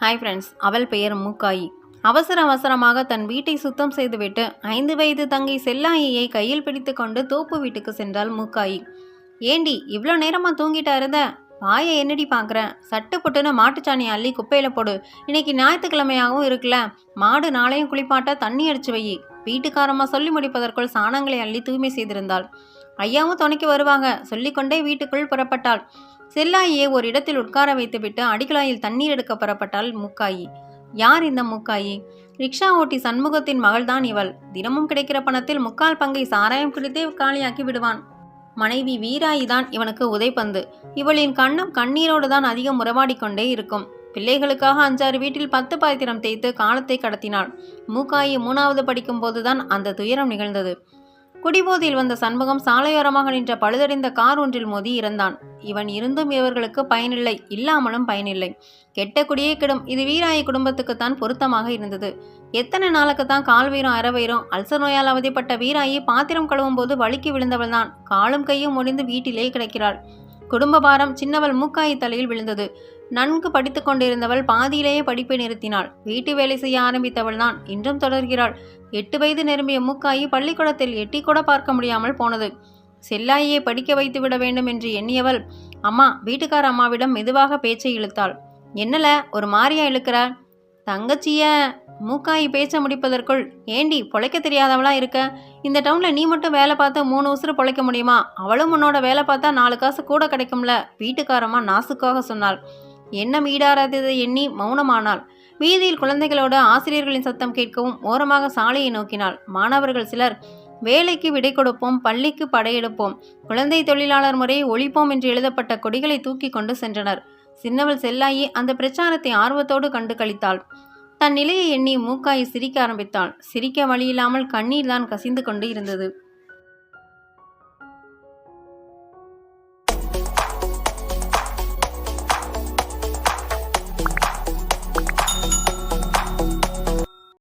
Hi friends அவள் பெயர் மூக்காயி. அவசர அவசரமாக தன் வீட்டை சுத்தம் செய்துவிட்டு ஐந்து வயது தங்கை செல்லாயியை கையில் பிடித்து கொண்டு தோப்பு வீட்டுக்கு சென்றாள் மூக்காயி. ஏண்டி இவ்வளோ நேரமா தூங்கிட்டா இருந்த? வாயை என்னடி பார்க்குறேன் சட்டு புட்டுன்னு மாட்டுச்சாணி அள்ளி குப்பையில் போடு. இன்னைக்கு ஞாயிற்றுக்கிழமையாகவும் இருக்குல்ல. மாடு நாளையும் குளிப்பாட்ட தண்ணி அடிச்சு வை. வீட்டுக்காரம்மா சொல்லி முடிப்பதற்குள் சாணங்களை அள்ளி தூய்மை செய்திருந்தாள். ஐயாவும் துணைக்கு வருவாங்க. சொல்லிக்கொண்டே வீட்டுக்குள் புறப்பட்டாள். செல்லாயியை ஒரு இடத்தில் உட்கார வைத்துவிட்டு அடிக்குழாயில் தண்ணீர் எடுக்க புறப்பட்டாள் மூக்காயி. யார் இந்த மூக்காயி? ரிக்ஷா ஓட்டி சண்முகத்தின் மகள்தான் இவள். தினமும் கிடைக்கிற பணத்தில் முக்கால் பங்கை சாராயம் குடித்தே காலியாக்கி விடுவான். மனைவி வீராயி தான் இவனுக்கு உதைப்பந்து இவளின் கண்ணம் கண்ணீரோடு தான் அதிகம் உறவாடிக் கொண்டே இருக்கும். பிள்ளைகளுக்காக அஞ்சாறு வீட்டில் பத்து பாத்திரம் தேய்த்து காலத்தை கடத்தினாள். மூக்காயி மூணாவது படிக்கும் போதுதான் அந்த துயரம் நிகழ்ந்தது. குடிபோதையில் வந்த சண்முகம் சாலையோரமாக நின்ற பழுதடைந்த கார் ஒன்றில் மோதி இறந்தான். இவன் இருந்தும் இவர்களுக்கு பயனில்லை இல்லாமலும் பயனில்லை. கெட்ட குடியே கிடும். இது வீராயி குடும்பத்துக்குத்தான் பொருத்தமாக இருந்தது. எத்தனை நாளுக்கு தான் கால் வீரம் அறவயிரும் அல்சர் நோயால் அவதிப்பட்ட வீராயி பாத்திரம் கழுவும் போது வழுக்கி விழுந்தவள்தான். காலும் கையும் முடிந்து வீட்டிலே கிடக்கிறாள். குடும்ப பாரம் சின்னவள் மூக்காயி தலையில் விழுந்தது. நன்கு படித்து கொண்டிருந்தவள் பாதியிலேயே படிப்பை நிறுத்தினாள். வீட்டு வேலை செய்ய ஆரம்பித்தவள் தான் இன்றும் தொடர்கிறாள். எட்டு வயது நிரம்பிய மூக்காயி பள்ளிக்கூடத்தில் எட்டி கூட பார்க்க முடியாமல் போனது. செல்லாயியை படிக்க வைத்து விட வேண்டும் என்று எண்ணியவள் அம்மா வீட்டுக்கார அம்மாவிடம் மெதுவாக பேச்சை இழுத்தாள். என்னல ஒரு மாரியா இழுக்கிற? தங்கச்சிய மூக்காயி பேச்ச முடிப்பதற்குள் ஏண்டி பொழைக்க தெரியாதவளா இருக்க? இந்த டவுன்ல நீ மட்டும் வேலை பார்த்து மூணு உசுறு பொழைக்க முடியுமா? அவளும் உன்னோட வேலை பார்த்தா நாலு காசு கூட கிடைக்கும்ல? வீட்டுக்காரம்மா நாசுக்காக சொன்னாள். எண்ணம் ஈடாராததை எண்ணி மௌனமானாள். வீதியில் குழந்தைகளோட ஆசிரியர்களின் சத்தம் கேட்கவும் ஓரமாக சாலையை நோக்கினாள். மாணவர்கள் சிலர் வேலைக்கு விடை கொடுப்போம் பள்ளிக்கு படையெடுப்போம் குழந்தை தொழிலாளர் முறையை ஒழிப்போம் என்று எழுதப்பட்ட கொடிகளை தூக்கி கொண்டு சென்றனர். சின்னவள் செல்லாயி அந்த பிரச்சாரத்தை ஆர்வத்தோடு கண்டு கழித்தாள் தன் நிலையை எண்ணி மூக்காய் சிரிக்க ஆரம்பித்தாள். சிரிக்க வழியில்லாமல் கண்ணீர் தான் கசிந்து கொண்டு இருந்தது.